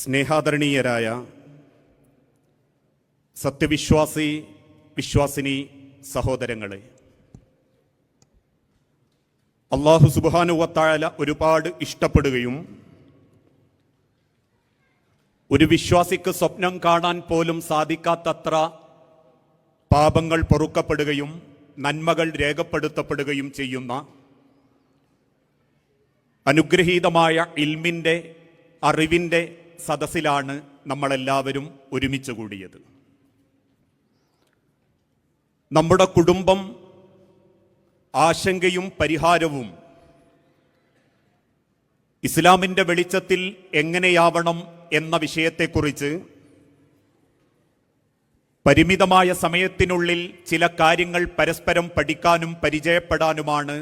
സ്നേഹാദരണീയരായ സത്യവിശ്വാസി വിശ്വാസിനി സഹോദരങ്ങളെ അള്ളാഹു സുബാനുവത്തായ ഒരുപാട് ഇഷ്ടപ്പെടുകയും ഒരു വിശ്വാസിക്ക് സ്വപ്നം കാണാൻ പോലും സാധിക്കാത്തത്ര പാപങ്ങൾ പൊറുക്കപ്പെടുകയും നന്മകൾ രേഖപ്പെടുത്തപ്പെടുകയും ചെയ്യുന്ന അനുഗ്രഹീതമായ ഇൽമിന്റെ അറിവിന്റെ സദസ്സിലാണ് നമ്മളെല്ലാവരും ഒരുമിച്ച് കൂടിയത്. നമ്മുടെ കുടുംബം ആശങ്കയും പരിഹാരവും ഇസ്ലാമിന്റെ വെളിച്ചത്തിൽ എങ്ങനെയാവണം എന്ന വിഷയത്തെക്കുറിച്ച് പരിമിതമായ സമയത്തിനുള്ളിൽ ചില കാര്യങ്ങൾ പരസ്പരം പഠിക്കാനും പരിചയപ്പെടാനുമാണ്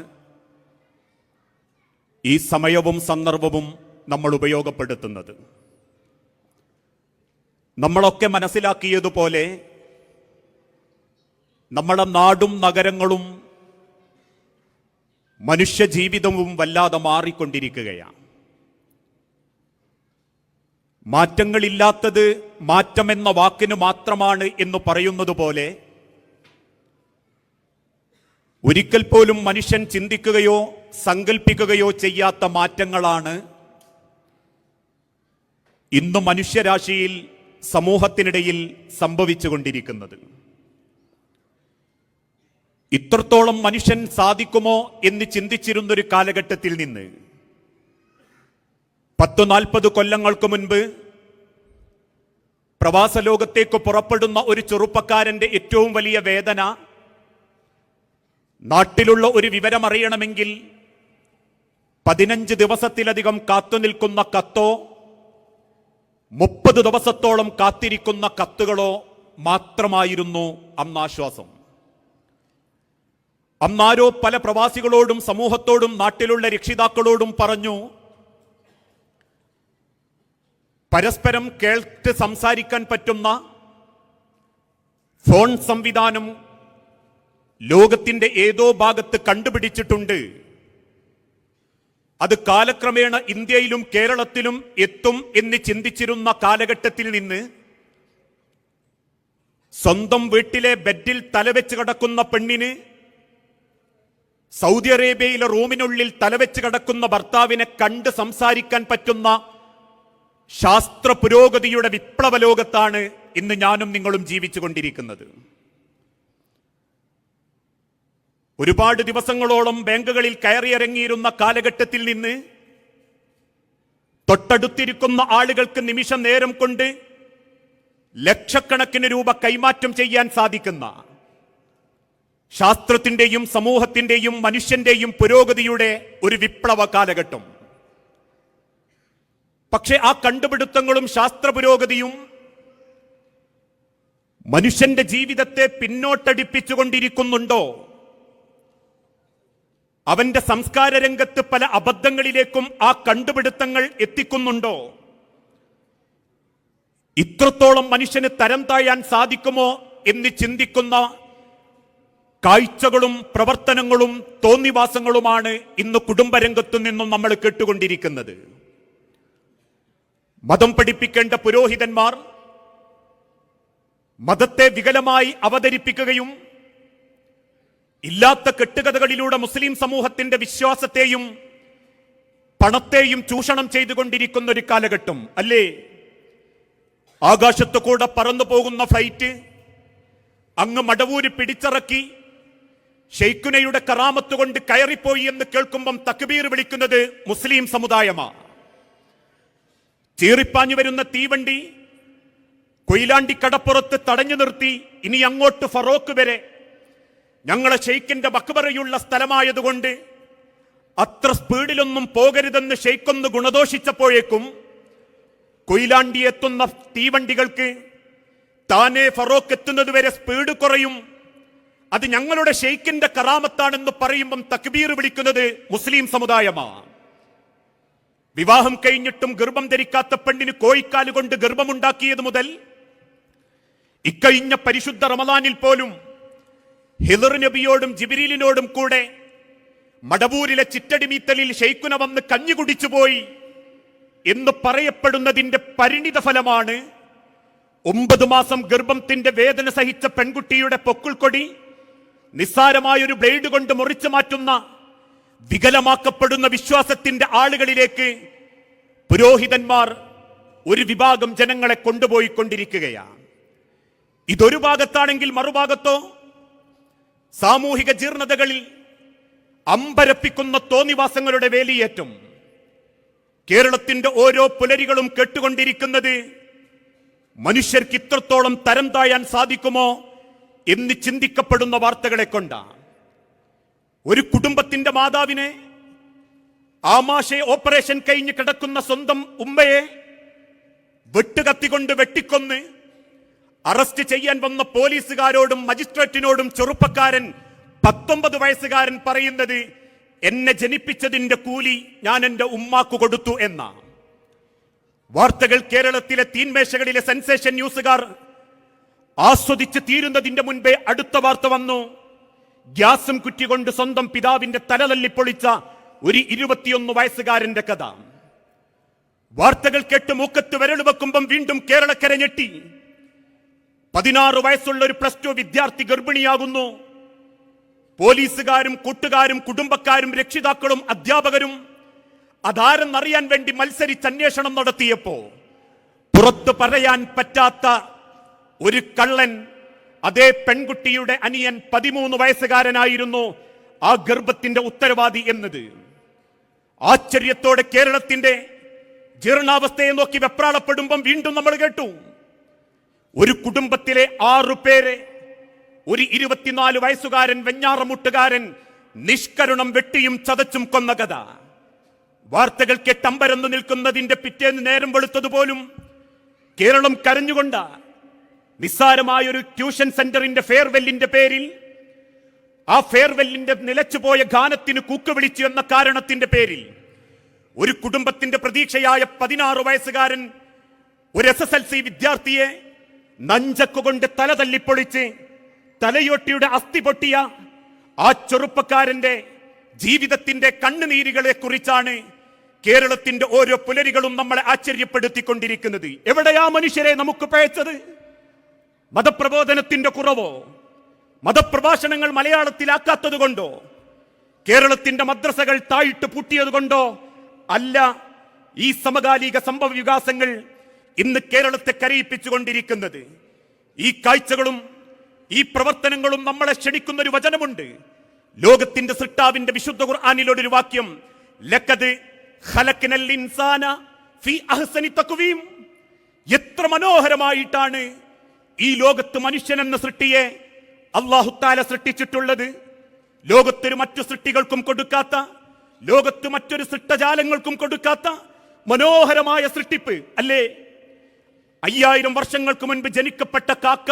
ഈ സമയവും സന്ദർഭവും നമ്മൾ ഉപയോഗപ്പെടുത്തുന്നത്. നമ്മളൊക്കെ മനസ്സിലാക്കിയതുപോലെ നമ്മുടെ നാടും നഗരങ്ങളും മനുഷ്യജീവിതവും വല്ലാതെ മാറിക്കൊണ്ടിരിക്കുകയാണ്. മാറ്റങ്ങളില്ലാത്തത് മാറ്റമെന്ന വാക്കിന് മാത്രമാണ് എന്ന് പറയുന്നത് പോലെ ഒരിക്കൽ പോലും മനുഷ്യൻ ചിന്തിക്കുകയോ സങ്കല്പിക്കുകയോ ചെയ്യാത്ത മാറ്റങ്ങളാണ് ഇന്ന് മനുഷ്യരാശിയിൽ സമൂഹത്തിനിടയിൽ സംഭവിച്ചുകൊണ്ടിരിക്കുന്നത്. ഇത്രത്തോളം മനുഷ്യൻ സാധിക്കുമോ എന്ന് ചിന്തിച്ചിരുന്നൊരു കാലഘട്ടത്തിൽ നിന്ന് പത്തു നാൽപ്പത് കൊല്ലങ്ങൾക്ക് മുൻപ് പ്രവാസ ലോകത്തേക്ക് പുറപ്പെടുന്ന ഒരു ചെറുപ്പക്കാരന്റെ ഏറ്റവും വലിയ വേദന നാട്ടിലുള്ള ഒരു വിവരമറിയണമെങ്കിൽ പതിനഞ്ച് ദിവസത്തിലധികം കാത്തുനിൽക്കുന്ന കത്തോ മുപ്പത് ദിവസത്തോളം കാത്തിരിക്കുന്ന കത്തുകളോ മാത്രമായിരുന്നു അന്നാശ്വാസം. അന്നാരോ പല പ്രവാസികളോടും സമൂഹത്തോടും നാട്ടിലുള്ള രക്ഷിതാക്കളോടും പറഞ്ഞു പരസ്പരം കേൾത്ത് സംസാരിക്കാൻ പറ്റുന്ന ഫോൺ സംവിധാനം ലോകത്തിന്റെ ഏതോ ഭാഗത്ത് കണ്ടുപിടിച്ചിട്ടുണ്ട്. അത് കാലക്രമേണ ഇന്ത്യയിലും കേരളത്തിലും എത്തും എന്ന് ചിന്തിച്ചിരുന്ന കാലഘട്ടത്തിൽ നിന്ന് സ്വന്തം വീട്ടിലെ ബെഡിൽ തലവെച്ച് കിടക്കുന്ന പെണ്ണിന് സൗദി അറേബ്യയിലെ റൂമിനുള്ളിൽ തലവെച്ച് കിടക്കുന്ന ഭർത്താവിനെ കണ്ട് സംസാരിക്കാൻ പറ്റുന്ന ശാസ്ത്ര പുരോഗതിയുടെ വിപ്ലവ ലോകത്താണ് ഇന്ന് ഞാനും നിങ്ങളും ജീവിച്ചുകൊണ്ടിരിക്കുന്നത്. ഒരുപാട് ദിവസങ്ങളോളം ബാങ്കുകളിൽ കയറിയിറങ്ങിയിരുന്ന കാലഘട്ടത്തിൽ നിന്ന് തൊട്ടടുത്തിരിക്കുന്ന ആളുകൾക്ക് നിമിഷ നേരം കൊണ്ട് ലക്ഷക്കണക്കിന് രൂപ കൈമാറ്റം ചെയ്യാൻ സാധിക്കുന്ന ശാസ്ത്രത്തിന്റെയും സമൂഹത്തിന്റെയും മനുഷ്യന്റെയും പുരോഗതിയുടെ ഒരു വിപ്ലവ കാലഘട്ടം. പക്ഷെ ആ കണ്ടുപിടുത്തങ്ങളും ശാസ്ത്ര പുരോഗതിയും മനുഷ്യന്റെ ജീവിതത്തെ പിന്നോട്ടടിപ്പിച്ചുകൊണ്ടിരിക്കുന്നുണ്ടോ? അവന്റെ സംസ്കാര രംഗത്ത് പല അബദ്ധങ്ങളിലേക്കും ആ കണ്ടുപിടുത്തങ്ങൾ എത്തിക്കുന്നുണ്ടോ? ഇത്രത്തോളം മനുഷ്യന് തരം താഴാൻ സാധിക്കുമോ എന്ന് ചിന്തിക്കുന്ന കാഴ്ചകളും പ്രവർത്തനങ്ങളും തോന്നിവാസങ്ങളുമാണ് ഇന്ന് കുടുംബരംഗത്തു നിന്നും നമ്മൾ കേട്ടുകൊണ്ടിരിക്കുന്നത്. മതം പഠിപ്പിക്കേണ്ട പുരോഹിതന്മാർ മതത്തെ വികലമായി അവതരിപ്പിക്കുകയും ഇല്ലാത്ത കെട്ടുകഥകളിലൂടെ മുസ്ലിം സമൂഹത്തിന്റെ വിശ്വാസത്തെയും പണത്തെയും ചൂഷണം ചെയ്തുകൊണ്ടിരിക്കുന്ന ഒരു കാലഘട്ടം അല്ലേ? ആകാശത്തു കൂടെ പറന്നു പോകുന്ന ഫ്ലൈറ്റ് അങ്ങ് മടവൂര് പിടിച്ചിറക്കി ഷെയ്ഖുനയുടെ കറാമത്ത് കൊണ്ട് കയറിപ്പോയി എന്ന് കേൾക്കുമ്പം തക്ബീർ വിളിക്കുന്നത് മുസ്ലിം സമുദായമാ. ചീറിപ്പാഞ്ഞു വരുന്ന തീവണ്ടി കൊയിലാണ്ടി കടപ്പുറത്ത് തടഞ്ഞു നിർത്തി ഇനി അങ്ങോട്ട് ഫറോക്ക് വരെ ഞങ്ങളെ ഷെയ്ഖിന്റെ ബക്ബറയുള്ള സ്ഥലമായതുകൊണ്ട് അത്ര സ്പീഡിലൊന്നും പോകരുതെന്ന് ഷെയ്ഖൊന്ന് ഗുണദോഷിച്ചപ്പോഴേക്കും കൊയിലാണ്ടി എത്തുന്ന തീവണ്ടികൾക്ക് താനെ ഫറോക്ക് എത്തുന്നത് വരെ സ്പീഡ് കുറയും. അത് ഞങ്ങളുടെ ഷെയ്ഖിന്റെ കറാമത്താണെന്ന് പറയുമ്പം തക്ബീർ വിളിക്കുന്നത് മുസ്ലിം സമുദായമാണ് വിവാഹം കഴിഞ്ഞിട്ടും ഗർഭം ധരിക്കാത്ത പെണ്ണിന് കോഴിക്കാൽ കൊണ്ട് ഗർഭമുണ്ടാക്കിയത് മുതൽ ഇക്കഴിഞ്ഞ പരിശുദ്ധ റമദാനിൽ പോലും ഹിദർ നബിയോടും ജിബിരിലിനോടും കൂടെ മടവൂരിലെ ചിറ്റടിമീത്തലിൽ ഷെയ്ക്കുന വന്ന് കഞ്ഞി കുടിച്ചുപോയി എന്ന് പറയപ്പെടുന്നതിന്റെ പരിണിത ഫലമാണ് ഒമ്പത് മാസം ഗർഭത്തിന്റെ വേദന സഹിച്ച പെൺകുട്ടിയുടെ പൊക്കിൾക്കൊടി നിസ്സാരമായൊരു ബ്ലേഡ് കൊണ്ട് മുറിച്ചു മാറ്റുന്ന വികലമാക്കപ്പെടുന്ന വിശ്വാസത്തിന്റെ ആളുകളിലേക്ക് പുരോഹിതന്മാർ ഒരു വിഭാഗം ജനങ്ങളെ കൊണ്ടുപോയിക്കൊണ്ടിരിക്കുകയാണ്. ഇതൊരു ഭാഗത്താണെങ്കിൽ മറുഭാഗത്തോ സാമൂഹിക ജീർണതകളിൽ അമ്പരപ്പിക്കുന്ന തോന്നിവാസങ്ങളുടെ വേലിയേറ്റം കേരളത്തിന്റെ ഓരോ പുലരികളും കേട്ടുകൊണ്ടിരിക്കുന്നത് മനുഷ്യർക്ക് ഇത്രത്തോളം തരം താഴാൻ സാധിക്കുമോ എന്ന് ചിന്തിക്കപ്പെടുന്ന വാർത്തകളെ കൊണ്ടാണ്. ഒരു കുടുംബത്തിന്റെ മാതാവിനെ ആമാശയ ഓപ്പറേഷൻ കഴിഞ്ഞ് കിടക്കുന്ന സ്വന്തം ഉമ്മയെ വെട്ടുകത്തിക്കൊണ്ട് വെട്ടിക്കൊന്ന് അറസ്റ്റ് ചെയ്യാൻ വന്ന പോലീസുകാരോടും മജിസ്ട്രേറ്റിനോടും ചെറുപ്പക്കാരൻ പത്തൊമ്പത് വയസ്സുകാരൻ പറയുന്നത് എന്നെ ജനിപ്പിച്ചതിന്റെ കൂലി ഞാൻ എന്റെ ഉമ്മാക്കു കൊടുത്തു എന്ന. വാർത്തകൾ കേരളത്തിലെ തീൻമേശകളിലെ സെൻസേഷൻ ന്യൂസുകാർ ആസ്വദിച്ച് തീരുന്നതിന്റെ മുൻപേ അടുത്ത വാർത്ത വന്നു. ഗ്യാസും കുറ്റികൊണ്ട് സ്വന്തം പിതാവിന്റെ തല തല്ലിപ്പൊളിച്ച ഒരു ഇരുപത്തിയൊന്ന് വയസ്സുകാരന്റെ കഥ. വാർത്തകൾ കേട്ട് മൂക്കത്ത് വിരൽ വെക്കുമ്പം വീണ്ടും കേരളക്കര ഞെട്ടി. പതിനാറ് വയസ്സുള്ള ഒരു പ്ലസ് ടു വിദ്യാർത്ഥി ഗർഭിണിയാകുന്നു. പോലീസുകാരും കൂട്ടുകാരും കുടുംബക്കാരും രക്ഷിതാക്കളും അധ്യാപകരും അതാരെന്നറിയാൻ വേണ്ടി മത്സരിച്ച് അന്വേഷണം നടത്തിയപ്പോ പുറത്തു പറയാൻ പറ്റാത്ത ഒരു കള്ളൻ അതേ പെൺകുട്ടിയുടെ അനിയൻ പതിമൂന്ന് വയസ്സുകാരനായിരുന്നു. ആ ഗർഭത്തിന്റെ ഉത്തരവാദി എന്നത്. ആശ്ചര്യത്തോടെ കേരളത്തിന്റെ ജീർണാവസ്ഥയെ നോക്കി വെപ്രാളപ്പെടുമ്പം വീണ്ടും നമ്മൾ കേട്ടു. ഒരു കുടുംബത്തിലെ ആറു പേരെ ഒരു ഇരുപത്തിനാല് വയസ്സുകാരൻ വെഞ്ഞാറമുട്ടുകാരൻ നിഷ്കരുണം വെട്ടിയും ചതച്ചും കൊന്ന കഥ. വാർത്തകൾ കെട്ടമ്പരന്ന് നിൽക്കുന്നതിന്റെ പിറ്റേന്ന് നേരം വെളുത്തതുപോലും കേരളം കരഞ്ഞുകൊണ്ട നിസ്സാരമായ ഒരു ട്യൂഷൻ സെന്ററിന്റെ ഫെയർവെല്ലിന്റെ പേരിൽ ആ ഫെയർവെല്ലിന്റെ നിലച്ചുപോയ ഗാനത്തിന് കൂക്കുവിളിച്ചു എന്ന കാരണത്തിന്റെ പേരിൽ ഒരു കുടുംബത്തിന്റെ പ്രതീക്ഷയായ പതിനാറ് വയസ്സുകാരൻ ഒരു എസ് എസ് എൽ സി വിദ്യാർത്ഥിയെ നഞ്ചക്കുകൊണ്ട് തല തല്ലിപ്പൊളിച്ച് തലയോട്ടിയുടെ അസ്ഥി പൊട്ടിയ ആ ചെറുപ്പക്കാരന്റെ ജീവിതത്തിന്റെ കണ്ണുനീരുകളെ കുറിച്ചാണ് കേരളത്തിന്റെ ഓരോ പുലരികളും നമ്മളെ ആശ്ചര്യപ്പെടുത്തിക്കൊണ്ടിരിക്കുന്നത്. എവിടെയാ മനുഷ്യരെ നമുക്ക് പഴച്ചത് മതപ്രബോധനത്തിന്റെ കുറവോ? മതപ്രഭാഷണങ്ങൾ മലയാളത്തിലാക്കാത്തത് കൊണ്ടോ? കേരളത്തിന്റെ മദ്രസകൾ താഴിട്ട് പൂട്ടിയത് കൊണ്ടോ? അല്ല ഈ സമകാലിക സംഭവ വികാസങ്ങൾ ഇന്ന് കേരളത്തെ കരയിപ്പിച്ചുകൊണ്ടിരിക്കുന്നത് ഈ കാഴ്ചകളും ഈ പ്രവർത്തനങ്ങളും നമ്മളെ ക്ഷണിക്കുന്ന ഒരു വചനമുണ്ട്. ലോകത്തിന്റെ സൃഷ്ടാവിന്റെ വിശുദ്ധ ഖുർആാനിലൂടെ ഒരു വാക്യം ലക്കത് ഇൻസാന അഹ്സനി എത്ര മനോഹരമായിട്ടാണ് ഈ ലോകത്ത് മനുഷ്യൻ എന്ന സൃഷ്ടിയെ അള്ളാഹുത്താല സൃഷ്ടിച്ചിട്ടുള്ളത്. ലോകത്തൊരു മറ്റു സൃഷ്ടികൾക്കും കൊടുക്കാത്ത ലോകത്ത് മറ്റൊരു സൃഷ്ടജാലങ്ങൾക്കും കൊടുക്കാത്ത മനോഹരമായ സൃഷ്ടിപ്പ് അല്ലേ? അയ്യായിരം വർഷങ്ങൾക്ക് മുൻപ് ജനിക്കപ്പെട്ട കാക്ക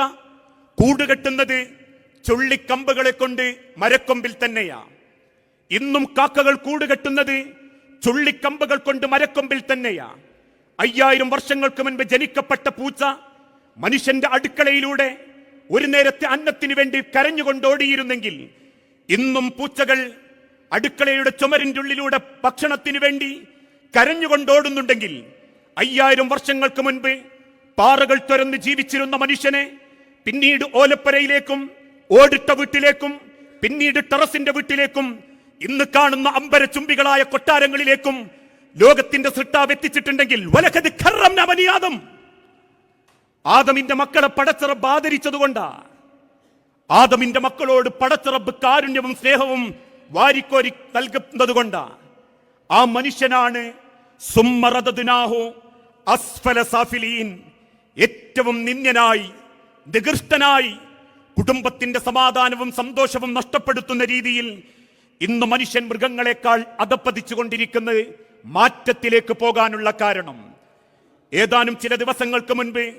കൂടുകെട്ടുന്നത് ചുള്ളിക്കമ്പുകളെ കൊണ്ട് മരക്കൊമ്പിൽ തന്നെയാ. ഇന്നും കാക്കകൾ കൂടുകെട്ടുന്നത് ചുള്ളിക്കമ്പുകൾ കൊണ്ട് മരക്കൊമ്പിൽ തന്നെയാ. അയ്യായിരം വർഷങ്ങൾക്ക് മുൻപ് ജനിക്കപ്പെട്ട പൂച്ച മനുഷ്യന്റെ അടുക്കളയിലൂടെ ഒരു നേരത്തെ അന്നത്തിന് വേണ്ടി കരഞ്ഞുകൊണ്ടോടിയിരുന്നെങ്കിൽ ഇന്നും പൂച്ചകൾ അടുക്കളയുടെ ചുമരിന്റെ ഉള്ളിലൂടെ ഭക്ഷണത്തിന് വേണ്ടി കരഞ്ഞുകൊണ്ടോടുന്നുണ്ടെങ്കിൽ അയ്യായിരം വർഷങ്ങൾക്ക് മുൻപ് പാറകൾ തുരന്ന് ജീവിച്ചിരുന്ന മനുഷ്യനെ പിന്നീട് ഓലപ്പരയിലേക്കും ഓടിട്ട വീട്ടിലേക്കും പിന്നീട് ടെറസിന്റെ വീട്ടിലേക്കും ഇന്ന് കാണുന്ന അമ്പരചുംബികളായ കൊട്ടാരങ്ങളിലേക്കും ലോകത്തിന്റെ സൃഷ്ടാവ് എത്തിച്ചിട്ടുണ്ടെങ്കിൽ വലക്കത് ഖർറം ആദമിന്റെ മക്കളെ പടച്ചറബ് ആദരിച്ചതുകൊണ്ടാ ആദമിന്റെ മക്കളോട് പടച്ചറബ് കാരുണ്യവും സ്നേഹവും വാരിക്കോരി നൽകുന്നത് കൊണ്ടാ. ആ മനുഷ്യനാണ് സുമ്മറദുനാഹു അസ്ഫല സാഫിലീൻ. ഏറ്റവും നിന്ദ്യനായി നികൃഷ്ടനായി കുടുംബത്തിന്റെ സമാധാനവും സന്തോഷവും നഷ്ടപ്പെടുത്തുന്ന രീതിയിൽ ഇന്ന് മനുഷ്യൻ മൃഗങ്ങളെക്കാൾ അധപ്പതിച്ചുകൊണ്ടിരിക്കുന്നത് മാറ്റത്തിലേക്ക് പോകാനുള്ള കാരണം. ഏതാനും ചില ദിവസങ്ങൾക്ക് മുൻപ്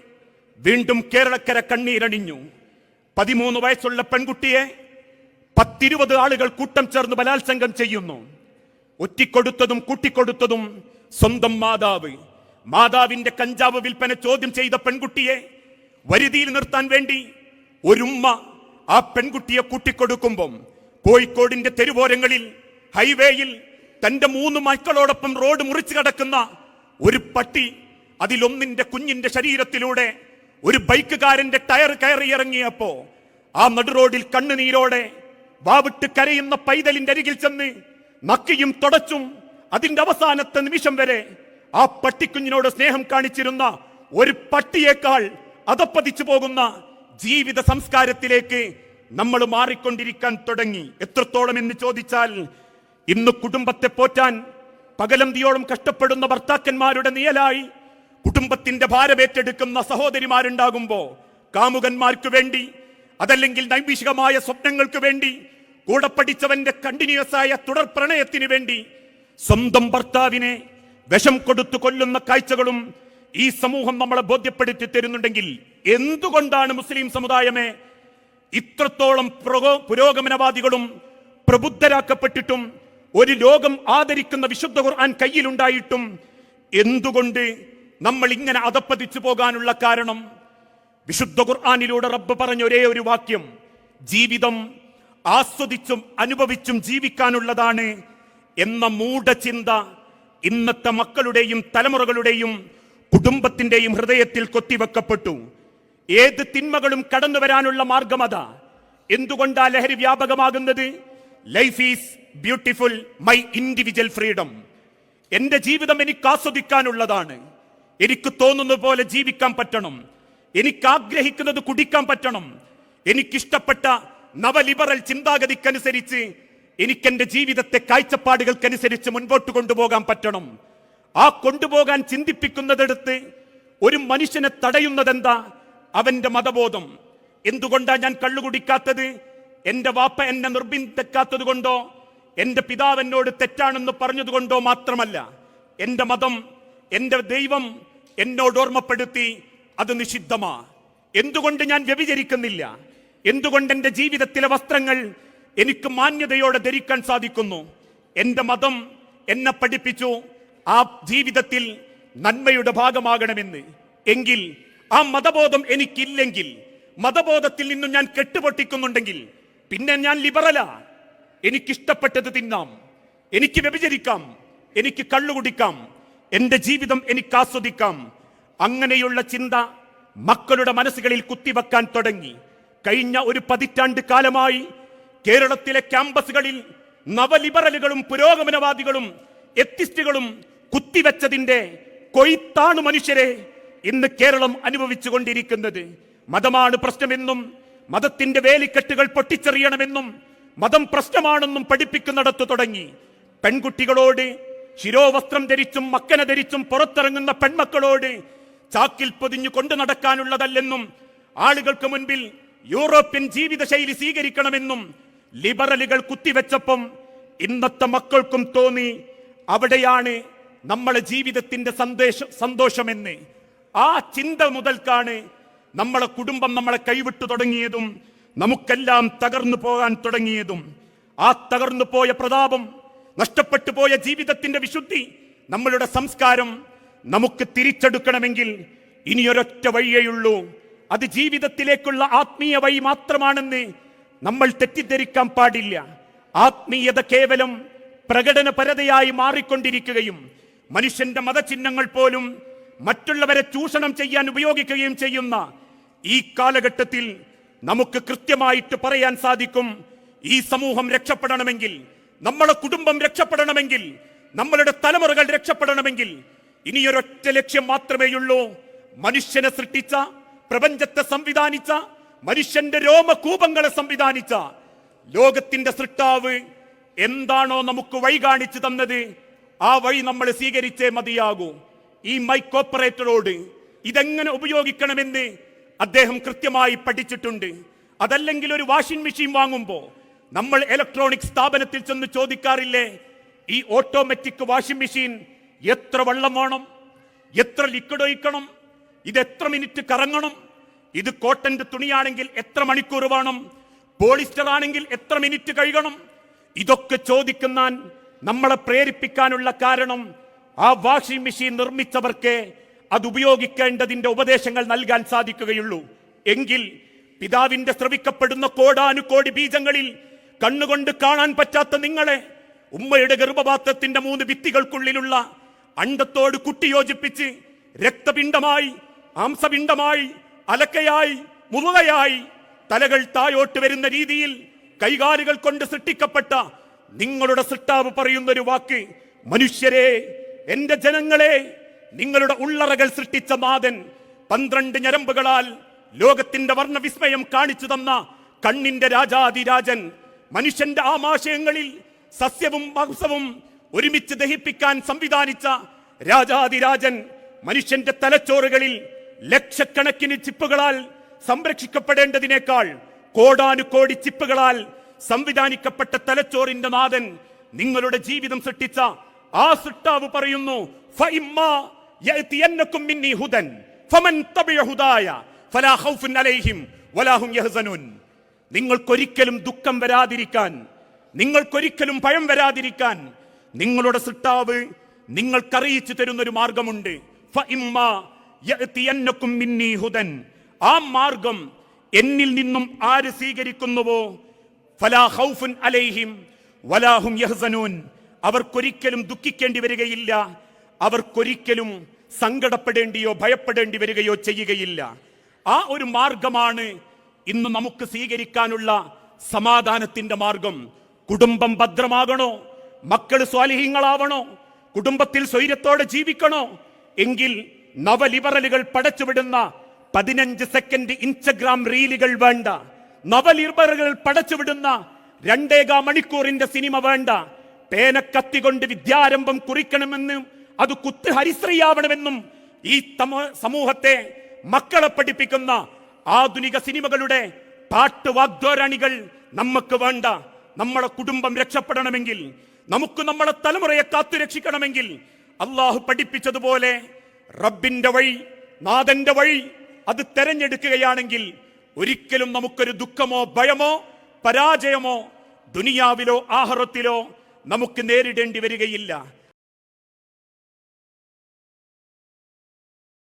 വീണ്ടും കേരളക്കര കണ്ണീരണിഞ്ഞു. പതിമൂന്ന് വയസ്സുള്ള പെൺകുട്ടിയെ പത്തിരുപത് ആളുകൾ കൂട്ടം ചേർന്ന് ബലാത്സംഗം ചെയ്യുന്നു. ഒറ്റിക്കൊടുത്തതും കൂട്ടിക്കൊടുത്തതും സ്വന്തം മാതാവ് മാതാവിന്റെ കഞ്ചാവ് വിൽപ്പന ചോദ്യം ചെയ്ത പെൺകുട്ടിയെ വരുതിയിൽ നിർത്താൻ വേണ്ടി ഒരുമ്മ ആ പെൺകുട്ടിയെ കൂട്ടിക്കൊടുക്കുമ്പം കോഴിക്കോടിന്റെ തെരുവോരങ്ങളിൽ ഹൈവേയിൽ തന്റെ മൂന്ന് മക്കളോടൊപ്പം റോഡ് മുറിച്ചു കടക്കുന്ന ഒരു പട്ടി അതിലൊന്നിന്റെ കുഞ്ഞിന്റെ ശരീരത്തിലൂടെ ഒരു ബൈക്കുകാരന്റെ ടയർ കയറി ഇറങ്ങിയപ്പോ ആ നടുറോഡിൽ കണ്ണുനീരോടെ വാവിട്ട് കരയുന്ന പൈതലിന്റെ അരികിൽ ചെന്ന് നക്കിയും തുടച്ചും അതിന്റെ അവസാനത്തെ നിമിഷം വരെ ആ പട്ടിക്കുഞ്ഞിനോട് സ്നേഹം കാണിച്ചിരുന്ന ഒരു പട്ടിയേക്കാൾ അതപ്പതിച്ചു പോകുന്ന ജീവിത സംസ്കാരത്തിലേക്ക് നമ്മൾ മാറിക്കൊണ്ടിരിക്കാൻ തുടങ്ങി. എത്രത്തോളം എന്ന് ചോദിച്ചാൽ ഇന്ന് കുടുംബത്തെ പോറ്റാൻ പകലന്തിയോളം കഷ്ടപ്പെടുന്ന ഭർത്താക്കന്മാരുടെ നിയലായി കുടുംബത്തിന്റെ ഭാരമേറ്റെടുക്കുന്ന സഹോദരിമാരുണ്ടാകുമ്പോ കാമുകന്മാർക്ക് വേണ്ടി അതല്ലെങ്കിൽ നൈമിഷികമായ സ്വപ്നങ്ങൾക്ക് വേണ്ടി കൂടെ പഠിച്ചവന്റെ കണ്ടിന്യൂസ് ആയ തുടർ പ്രണയത്തിന് വേണ്ടി സ്വന്തം ഭർത്താവിനെ വിഷം കൊടുത്തു കൊല്ലുന്ന കാഴ്ചകളും ഈ സമൂഹം നമ്മളെ ബോധ്യപ്പെടുത്തി തരുന്നുണ്ടെങ്കിൽ എന്തുകൊണ്ടാണ് മുസ്ലിം സമുദായമേ ഇത്രത്തോളം പ്രഗോ- പുരോഗമനവാദികളും പ്രബുദ്ധരാക്കപ്പെട്ടിട്ടും ഒരു ലോകം ആദരിക്കുന്ന വിശുദ്ധ ഖുർആൻ കയ്യിലുണ്ടായിട്ടും എന്തുകൊണ്ട് നമ്മൾ ഇങ്ങനെ അതപ്പതിച്ചു പോകാനുള്ള കാരണം? വിശുദ്ധ ഖുർആാനിലൂടെ റബ്ബ് പറഞ്ഞ ഒരേ ഒരു വാക്യം ജീവിതം ആസ്വദിച്ചും അനുഭവിച്ചും ജീവിക്കാനുള്ളതാണ് എന്ന മൂഢചിന്ത ഇന്നത്തെ മക്കളുടെയും തലമുറകളുടെയും കുടുംബത്തിന്റെയും ഹൃദയത്തിൽ കൊത്തിവെക്കപ്പെട്ടു. ഏത് തിന്മകളും കടന്നു വരാനുള്ള മാർഗമത എന്തുകൊണ്ടാ ലഹരി വ്യാപകമാകുന്നത്? Life is beautiful my individual freedom എന്റെ ജീവിതം എനിക്ക് ആസ്വദിക്കാനുള്ളതാണ്. എനിക്ക് തോന്നുന്ന പോലെ ജീവിക്കാൻ പറ്റണം. എനിക്ക് ആഗ്രഹിക്കുന്നത് കുടിക്കാൻ പറ്റണം. എനിക്കിഷ്ടപ്പെട്ട നവലിബറൽ ചിന്താഗതിക്കനുസരിച്ച് എനിക്ക് എന്റെ ജീവിതത്തെ കാഴ്ചപ്പാടുകൾക്കനുസരിച്ച് മുൻപോട്ട് കൊണ്ടുപോകാൻ പറ്റണം. ആ കൊണ്ടുപോകാൻ ചിന്തിപ്പിക്കുന്നതെടുത്ത് ഒരു മനുഷ്യനെ തടയുന്നതെന്താ? അവന്റെ മതബോധം. എന്തുകൊണ്ടാ ഞാൻ കള്ളു കുടിക്കാത്തത്? എന്റെ വാപ്പ എന്നെ നിർബന്ധിക്കാത്തത് കൊണ്ടോ എന്റെ പിതാവ് എന്നോട് തെറ്റാണെന്ന് പറഞ്ഞതുകൊണ്ടോ മാത്രമല്ല. എന്റെ മതം എന്റെ ദൈവം എന്നോട് ഓർമ്മപ്പെടുത്തി അത് നിഷിദ്ധമാ. എന്തുകൊണ്ട് ഞാൻ വ്യഭിചരിക്കുന്നില്ല? എന്തുകൊണ്ട് എന്റെ ജീവിതത്തിലെ വസ്ത്രങ്ങൾ എനിക്ക് മാന്യതയോടെ ധരിക്കാൻ സാധിക്കുന്നു. എന്റെ മതം എന്നെ പഠിപ്പിച്ചു. ആ ജീവിതത്തിൽ നന്മയുടെ ഭാഗമാകണമെന്ന്. എങ്കിൽ ആ മതബോധം എനിക്കില്ലെങ്കിൽ മതബോധത്തിൽ നിന്നും ഞാൻ കെട്ടുപൊട്ടിക്കുന്നുണ്ടെങ്കിൽ പിന്നെ ഞാൻ ലിബറല എനിക്കിഷ്ടപ്പെട്ടത് തിന്നാം. എനിക്ക് വ്യഭിചരിക്കാം. എനിക്ക് കള്ളു കുടിക്കാം. എന്റെ ജീവിതം എനിക്ക് ആസ്വദിക്കാം. അങ്ങനെയുള്ള ചിന്ത മക്കളുടെ മനസ്സുകളിൽ കുത്തിവെക്കാൻ തുടങ്ങി. കഴിഞ്ഞ ഒരു പതിറ്റാണ്ട് കാലമായി കേരളത്തിലെ ക്യാമ്പസുകളിൽ നവലിബറലുകളും പുരോഗമനവാദികളും എത്തിസ്റ്റുകളും കുത്തിവെച്ചതിന്റെ കൊയ്ത്താണ് മനുഷ്യരെ ഇന്ന് കേരളം അനുഭവിച്ചു കൊണ്ടിരിക്കുന്നത് മതമാണ് പ്രശ്നമെന്നും മതത്തിന്റെ വേലിക്കെട്ടുകൾ പൊട്ടിച്ചെറിയണമെന്നും മതം പ്രശ്നമാണെന്നും പഠിപ്പിക്കുന്നിടത്തു തുടങ്ങി. പെൺകുട്ടികളോട് ശിരോവസ്ത്രം ധരിച്ചും മക്കന ധരിച്ചും പുറത്തിറങ്ങുന്ന പെൺമക്കളോട് ചാക്കിൽ പൊതിഞ്ഞു കൊണ്ടു നടക്കാനുള്ളതല്ലെന്നും ആളുകൾക്ക് മുൻപിൽ യൂറോപ്യൻ ജീവിതശൈലി സ്വീകരിക്കണമെന്നും ലിബറലുകൾ കുത്തിവെച്ചപ്പം ഇന്നത്തെ മക്കൾക്കും തോന്നി അവിടെയാണ് നമ്മളെ ജീവിതത്തിന്റെ സന്ദേശം സന്തോഷമെന്ന്. ആ ചിന്ത മുതൽക്കാണ് നമ്മളെ കുടുംബം നമ്മളെ കൈവിട്ടു തുടങ്ങിയതും നമുക്കെല്ലാം തകർന്നു പോകാൻ തുടങ്ങിയതും. ആ തകർന്നു പോയ പ്രതാപം നഷ്ടപ്പെട്ടു പോയ ജീവിതത്തിന്റെ വിശുദ്ധി നമ്മളുടെ സംസ്കാരം നമുക്ക് തിരിച്ചെടുക്കണമെങ്കിൽ ഇനിയൊരൊറ്റ വഴിയേയുള്ളൂ അത് ജീവിതത്തിലേക്കുള്ള ആത്മീയ വഴി മാത്രമാണെന്ന് നമ്മൾ തെറ്റിദ്ധരിക്കാൻ പാടില്ല. ആത്മീയത കേവലം പ്രകടനപരതയായി മാറിക്കൊണ്ടിരിക്കുകയും മനുഷ്യന്റെ മതചിഹ്നങ്ങൾ പോലും മറ്റുള്ളവരെ ചൂഷണം ചെയ്യാൻ ഉപയോഗിക്കുകയും ചെയ്യുന്ന ഈ കാലഘട്ടത്തിൽ നമുക്ക് കൃത്യമായിട്ട് പറയാൻ സാധിക്കും ഈ സമൂഹം രക്ഷപ്പെടണമെങ്കിൽ നമ്മളെ കുടുംബം രക്ഷപ്പെടണമെങ്കിൽ നമ്മളുടെ തലമുറകൾ രക്ഷപ്പെടണമെങ്കിൽ ഇനിയൊരൊറ്റ ലക്ഷ്യം മാത്രമേയുള്ളൂ. മനുഷ്യനെ സൃഷ്ടിച്ച പ്രപഞ്ചത്തെ സംവിധാനിച്ച മനുഷ്യന്റെ രോമകൂപങ്ങളെ സംവിധാനിച്ച ലോകത്തിന്റെ സൃഷ്ടാവ് എന്താണോ നമുക്ക് വഴി കാണിച്ചു തന്നത് ആ വഴി നമ്മൾ സ്വീകരിച്ചേ മതിയാകൂ. ഈ മൈക്ക് ഓപ്പറേറ്ററോട് ഇതെങ്ങനെ ഉപയോഗിക്കണമെന്ന് അദ്ദേഹം കൃത്യമായി പഠിച്ചിട്ടുണ്ട്. അതല്ലെങ്കിൽ ഒരു വാഷിംഗ് മെഷീൻ വാങ്ങുമ്പോൾ നമ്മൾ ഇലക്ട്രോണിക് സ്ഥാപനത്തിൽ ചെന്ന് ചോദിക്കാറില്ലേ ഈ ഓട്ടോമാറ്റിക് വാഷിംഗ് മെഷീൻ എത്ര വെള്ളം വേണം എത്ര ലിക്വിഡ് ഒഴിക്കണം ഇത് എത്ര മിനിറ്റ് കറങ്ങണം ഇത് കോട്ടന്റെ തുണിയാണെങ്കിൽ എത്ര മണിക്കൂർ വേണം? പോളിസ്റ്റർ ആണെങ്കിൽ എത്ര മിനിറ്റ് കഴുകണം? ഇതൊക്കെ ചോദിക്കുന്ന നമ്മളെ പ്രേരിപ്പിക്കാനുള്ള കാരണം ആ വാഷിംഗ് മെഷീൻ നിർമ്മിച്ചവർക്ക് അത് ഉപയോഗിക്കേണ്ടതിന്റെ ഉപദേശങ്ങൾ നൽകാൻ സാധിക്കുകയുള്ളൂ. എങ്കിൽ പിതാവിന്റെ ശ്രവിക്കപ്പെടുന്ന കോടാനുകോടി ബീജങ്ങളിൽ കണ്ണുകൊണ്ട് കാണാൻ പറ്റാത്ത നിങ്ങളെ ഉമ്മയുടെ ഗർഭപാത്രത്തിന്റെ മൂന്ന് ഭിത്തികൾക്കുള്ളിലുള്ള അണ്ടത്തോട് കുട്ടിയോജിപ്പിച്ച് രക്തപിണ്ഡമായി മാംസപിണ്ഡമായി അലക്കയായി മുറുകയായി തലകൾ തായോട്ട് വരുന്ന രീതിയിൽ കൈകാലുകൾ കൊണ്ട് സൃഷ്ടിക്കപ്പെട്ട നിങ്ങളുടെ സൃഷ്ടാവ് പറയുന്ന ഒരു വാക്ക് മനുഷ്യരെ എന്റെ ജനങ്ങളെ നിങ്ങളുടെ ഉള്ളറകൾ സൃഷ്ടിച്ച നാഥൻ പന്ത്രണ്ട് ഞരമ്പുകളാൽ ലോകത്തിന്റെ വർണവിസ്മയം കാണിച്ചു തന്ന കണ്ണിന്റെ രാജാതിരാജൻ മനുഷ്യന്റെ ആമാശയങ്ങളിൽ സസ്യവും മാംസവും ഒരുമിച്ച് ദഹിപ്പിക്കാൻ സംവിധാനിച്ച രാജാതിരാജൻ മനുഷ്യന്റെ തലച്ചോറുകളിൽ ലക്ഷക്കണക്കിന് ചിപ്പുകളാൽ സംരക്ഷിക്കപ്പെടേണ്ടതിനേക്കാൾ കോടാനുകോടി ചിപ്പുകളാൽ സംവിധാനിക്കപ്പെട്ട തലച്ചോറിന്റെ നാഥൻ നിങ്ങളുടെ ജീവിതം സൃഷ്ടിച്ച ആ സൃഷ്ടാവ് പറയുന്നു "ഫഇമ്മാ യഅതിയന്നകും മിന്നി ഹുദൻ ഫമൻ തബിഅ ഹുദായ ഫലാ ഖൗഫുൻ അലൈഹിം വലാ ഹും യഹ്സനൂൻ. നിങ്ങൾക്കൊരിക്കലും ദുഃഖം വരാതിരിക്കാൻ നിങ്ങൾക്കൊരിക്കലും ഭയം വരാതിരിക്കാൻ നിങ്ങളുടെ സൃഷ്ടാവ് നിങ്ങൾക്കറിയിച്ചു തരുന്നൊരു മാർഗമുണ്ട്. ഹുദൻ. ആ മാർഗം എന്നിൽ നിന്നും ആര് സ്വീകരിക്കുന്നുവോ? ഫലാ അലൈഹിം വലാഹും യഹ്സനൂൻ. അവർക്കൊരിക്കലും ദുഃഖിക്കേണ്ടി വരികയില്ല. അവർക്കൊരിക്കലും സങ്കടപ്പെടേണ്ടിയോ ഭയപ്പെടേണ്ടി വരികയോ ചെയ്യുകയില്ല. ആ ഒരു മാർഗമാണ് ഇന്ന് നമുക്ക് സ്വീകരിക്കാനുള്ള സമാധാനത്തിന്റെ മാർഗം. കുടുംബം ഭദ്രമാകണോ? മക്കൾ സ്വാലിഹ്യങ്ങളാവണോ കുടുംബത്തിൽ സ്വൈര്യത്തോടെ ജീവിക്കണോ? എങ്കിൽ നവലിബറലുകൾ പടച്ചുവിടുന്ന പതിനഞ്ച് സെക്കൻഡ് ഇൻസ്റ്റഗ്രാം റീലുകൾ വേണ്ട. നവലിബറലുകൾ പടച്ചുവിടുന്ന രണ്ടേകാ മണിക്കൂറിന്റെ സിനിമ വേണ്ട. പേനക്കത്തി കൊണ്ട് വിദ്യാരംഭം കുറിക്കണമെന്നും അത് കുത്ത് ഹരിശ്രീയാവണമെന്നും ഈ സമൂഹത്തെ മക്കളെ പഠിപ്പിക്കുന്ന ആധുനിക സിനിമകളുടെ പാട്ട് വാഗ്ദോരണികൾ നമുക്ക് വേണ്ട. നമ്മളെ കുടുംബം രക്ഷപ്പെടണമെങ്കിൽ നമുക്ക് നമ്മളെ തലമുറയെ കാത്തു രക്ഷിക്കണമെങ്കിൽ അള്ളാഹു പഠിപ്പിച്ചതുപോലെ റബ്ബിന്റെ വഴി നാഥന്റെ വഴി അത് തെരഞ്ഞെടുക്കുകയാണെങ്കിൽ ഒരിക്കലും നമുക്കൊരു ദുഃഖമോ ഭയമോ പരാജയമോ ദുനിയാവിലോ ആഹറത്തിലോ നമുക്ക് നേരിടേണ്ടി വരികയില്ല.